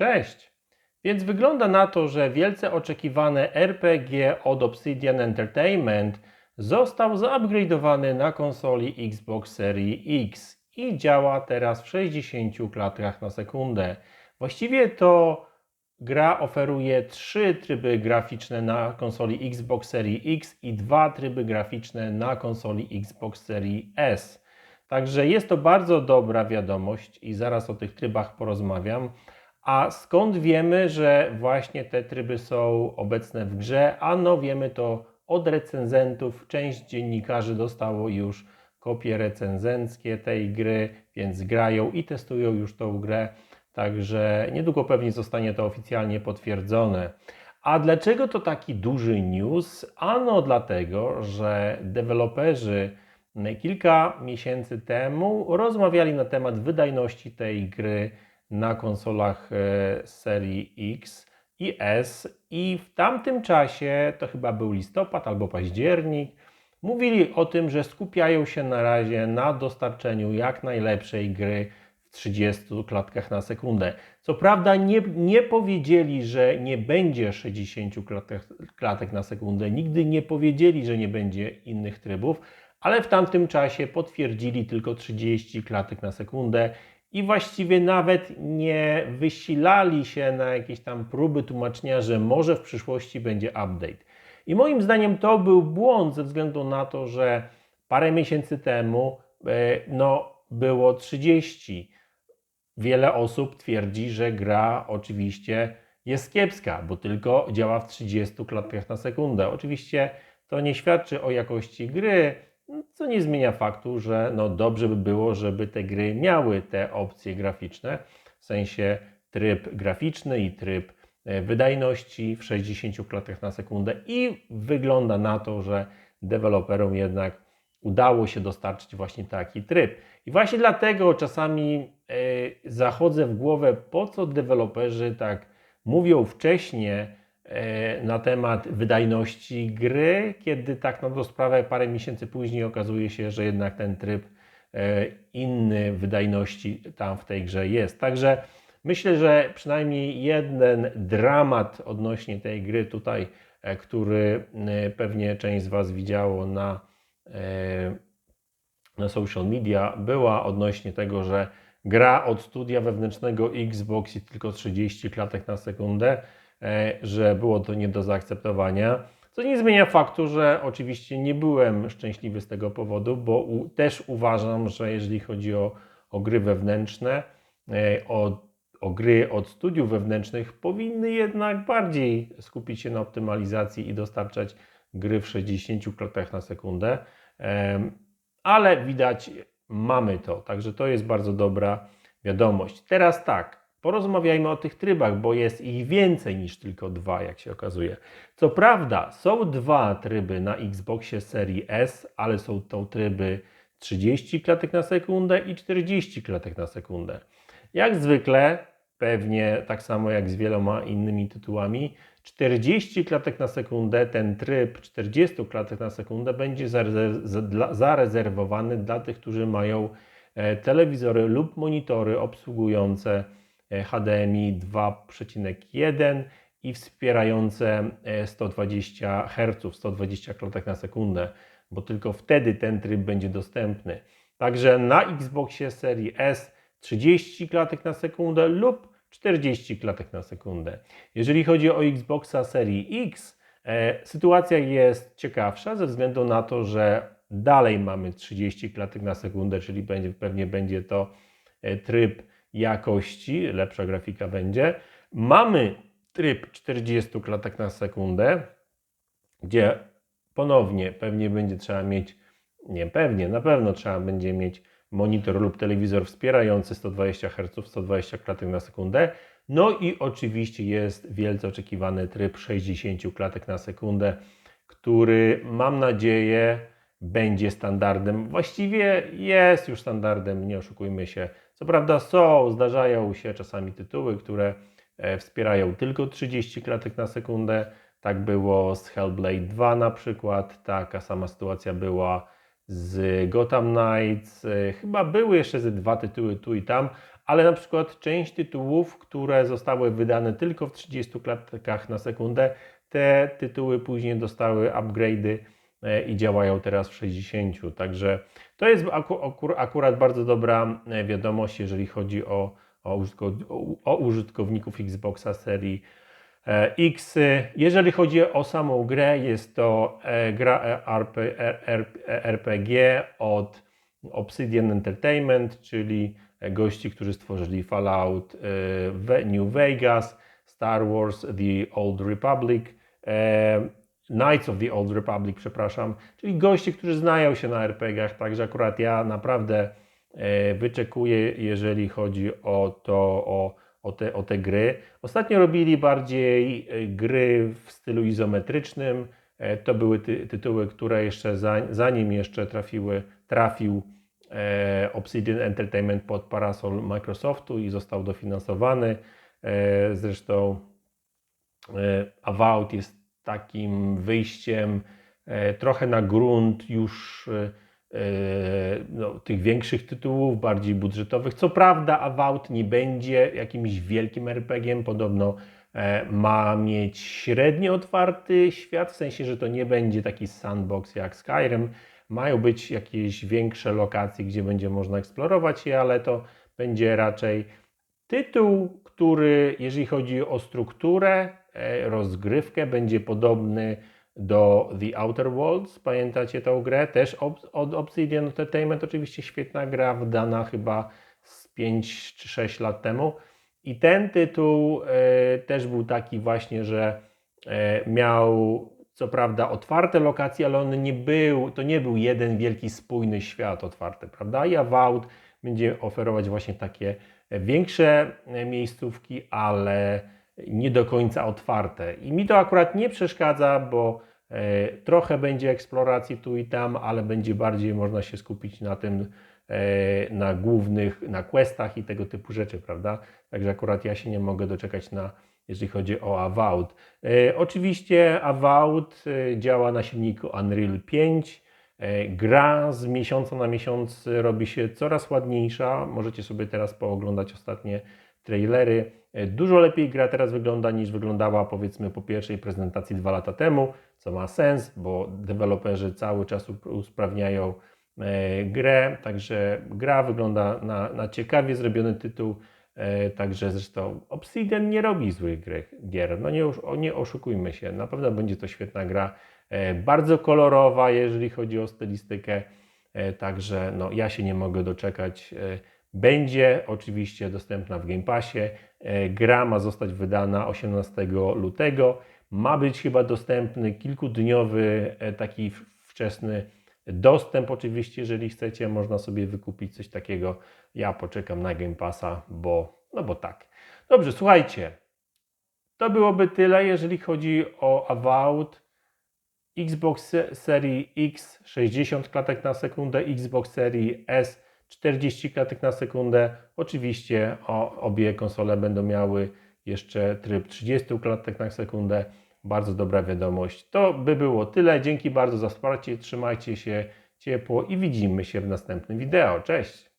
Cześć! Więc wygląda na to, że wielce oczekiwane RPG od Obsidian Entertainment został zaupgrade'owany na konsoli Xbox Series X i działa teraz w 60 klatkach na sekundę. Właściwie to gra oferuje trzy tryby graficzne na konsoli Xbox Series X i dwa tryby graficzne na konsoli Xbox Series S. Także jest to bardzo dobra wiadomość i zaraz o tych trybach porozmawiam. A skąd wiemy, że właśnie te tryby są obecne w grze? Ano wiemy to od recenzentów. Część dziennikarzy dostało już kopie recenzenckie tej gry, więc grają i testują już tą grę. Także niedługo pewnie zostanie to oficjalnie potwierdzone. A dlaczego to taki duży news? Ano dlatego, że deweloperzy kilka miesięcy temu rozmawiali na temat wydajności tej gry na konsolach e, serii X i S i w tamtym czasie, to chyba był listopad albo październik, mówili o tym, że skupiają się na razie na dostarczeniu jak najlepszej gry w 30 klatkach na sekundę. Co prawda nie, nie powiedzieli, że nie będzie 60 klatek, klatek na sekundę, nigdy nie powiedzieli, że nie będzie innych trybów, ale w tamtym czasie potwierdzili tylko 30 klatek na sekundę i właściwie nawet nie wysilali się na jakieś tam próby tłumaczenia, że może w przyszłości będzie update. I moim zdaniem to był błąd ze względu na to, że parę miesięcy temu e, no, było 30. Wiele osób twierdzi, że gra oczywiście jest kiepska, bo tylko działa w 30 klatkach na sekundę. Oczywiście to nie świadczy o jakości gry, co nie zmienia faktu, że no dobrze by było, żeby te gry miały te opcje graficzne, w sensie tryb graficzny i tryb e, wydajności w 60 klatkach na sekundę i wygląda na to, że deweloperom jednak udało się dostarczyć właśnie taki tryb. I właśnie dlatego czasami e, zachodzę w głowę, po co deweloperzy tak mówią wcześniej, na temat wydajności gry, kiedy tak na dobrą sprawę parę miesięcy później okazuje się, że jednak ten tryb e, inny wydajności tam w tej grze jest. Także myślę, że przynajmniej jeden dramat odnośnie tej gry tutaj, e, który pewnie część z Was widziało na, na social media, była odnośnie tego, że gra od studia wewnętrznego Xbox i tylko 30 klatek na sekundę E, że było to nie do zaakceptowania. Co nie zmienia faktu, że oczywiście nie byłem szczęśliwy z tego powodu, bo też uważam, że jeżeli chodzi o, o gry wewnętrzne, e, o, o gry od studiów wewnętrznych, powinny jednak bardziej skupić się na optymalizacji i dostarczać gry w 60 klatkach na sekundę. Ale widać, mamy to, także to jest bardzo dobra wiadomość. Teraz tak, Porozmawiajmy o tych trybach, bo jest ich więcej niż tylko dwa, jak się okazuje. Co prawda, są dwa tryby na Xboxie serii S, ale są to tryby 30 klatek na sekundę i 40 klatek na sekundę. Jak zwykle, pewnie tak samo jak z wieloma innymi tytułami, 40 klatek na sekundę, ten tryb 40 klatek na sekundę będzie zarezerwowany dla tych, którzy mają e, telewizory lub monitory obsługujące HDMI 2.1 i wspierające 120 Hz, 120 klatek na sekundę, bo tylko wtedy ten tryb będzie dostępny. Także na Xboxie serii S 30 klatek na sekundę lub 40 klatek na sekundę. Jeżeli chodzi o Xboxa serii X, e, sytuacja jest ciekawsza ze względu na to, że dalej mamy 30 klatek na sekundę, czyli będzie, pewnie będzie to e, tryb jakości, lepsza grafika będzie. Mamy tryb 40 klatek na sekundę, gdzie ponownie pewnie będzie trzeba mieć, nie pewnie, na pewno trzeba będzie mieć monitor lub telewizor wspierający 120 Hz, 120 klatek na sekundę. No i oczywiście jest wielce oczekiwany tryb 60 klatek na sekundę, który mam nadzieję będzie standardem. Właściwie jest już standardem, nie oszukujmy się. Co prawda są, zdarzają się czasami tytuły, które e, wspierają tylko 30 klatek na sekundę. Tak było z Hellblade 2 na przykład. Taka sama sytuacja była z Gotham Knights. E, chyba były jeszcze ze dwa tytuły tu i tam, ale na przykład część tytułów, które zostały wydane tylko w 30 klatkach na sekundę, te tytuły później dostały upgrade'y e, i działają teraz w 60. Także to jest aku, akur, akurat bardzo dobra e, wiadomość, jeżeli chodzi o, o, użytkow- o użytkowników Xboxa serii e, X. Jeżeli chodzi o samą grę, jest to e, gra RPG od Obsidian Entertainment, czyli gości, którzy stworzyli Fallout New Vegas, Star Wars The Old Republic, Knights of the Old Republic, przepraszam, czyli gości, którzy znają się na RPG-ach, także akurat ja naprawdę e, wyczekuję, jeżeli chodzi o to, o, o, te, o te gry. Ostatnio robili bardziej e, gry w stylu izometrycznym. E, To były ty, tytuły, które jeszcze za, zanim jeszcze trafiły, trafił Obsidian Entertainment pod parasol Microsoftu i został dofinansowany. Zresztą Avowed jest takim wyjściem e, trochę na grunt już e, e, no, tych większych tytułów, bardziej budżetowych. Co prawda Avowed nie będzie jakimś wielkim RPG-iem, podobno e, ma mieć średnio otwarty świat, w sensie, że to nie będzie taki sandbox jak Skyrim. Mają być jakieś większe lokacje, gdzie będzie można eksplorować je, ale to będzie raczej tytuł, który, jeżeli chodzi o strukturę, rozgrywkę, będzie podobny do The Outer Worlds. Pamiętacie tę grę? Też od Obsidian Entertainment, oczywiście świetna gra, wydana chyba z 5 czy 6 lat temu. I ten tytuł e, też był taki właśnie, że e, miał co prawda otwarte lokacje, ale on nie był, to nie był jeden wielki spójny świat otwarty, prawda? I Avowed będzie oferować właśnie takie większe e, miejscówki, ale nie do końca otwarte. I mi to akurat nie przeszkadza, bo e, trochę będzie eksploracji tu i tam, ale będzie bardziej można się skupić na tym, e, na głównych, na questach i tego typu rzeczy, prawda? Także akurat ja się nie mogę doczekać na, jeżeli chodzi o Avowed. E, oczywiście Avowed działa na silniku Unreal 5. E, Gra z miesiąca na miesiąc robi się coraz ładniejsza. Możecie sobie teraz pooglądać ostatnie trailery. E, Dużo lepiej gra teraz wygląda niż wyglądała powiedzmy po pierwszej prezentacji dwa lata temu, co ma sens, bo deweloperzy cały czas usprawniają e, grę, także gra wygląda na, na ciekawie zrobiony tytuł. E, Także zresztą Obsidian nie robi złych gier. No nie, nie oszukujmy się, na pewno będzie to świetna gra. Bardzo kolorowa, jeżeli chodzi o stylistykę. Także no, ja się nie mogę doczekać. Będzie oczywiście dostępna w Game Passie. E, Gra ma zostać wydana 18 lutego. Ma być chyba dostępny kilkudniowy, e, taki wczesny dostęp. Oczywiście, jeżeli chcecie, można sobie wykupić coś takiego. Ja poczekam na Game Passa, bo, no bo tak. Dobrze, słuchajcie. To byłoby tyle, jeżeli chodzi o Avowed. Xbox se- serii X 60 klatek na sekundę, Xbox serii S 40 klatek na sekundę. Oczywiście obie konsole będą miały jeszcze tryb 30 klatek na sekundę. Bardzo dobra wiadomość. To by było tyle. Dzięki bardzo za wsparcie. Trzymajcie się ciepło i widzimy się w następnym wideo. Cześć!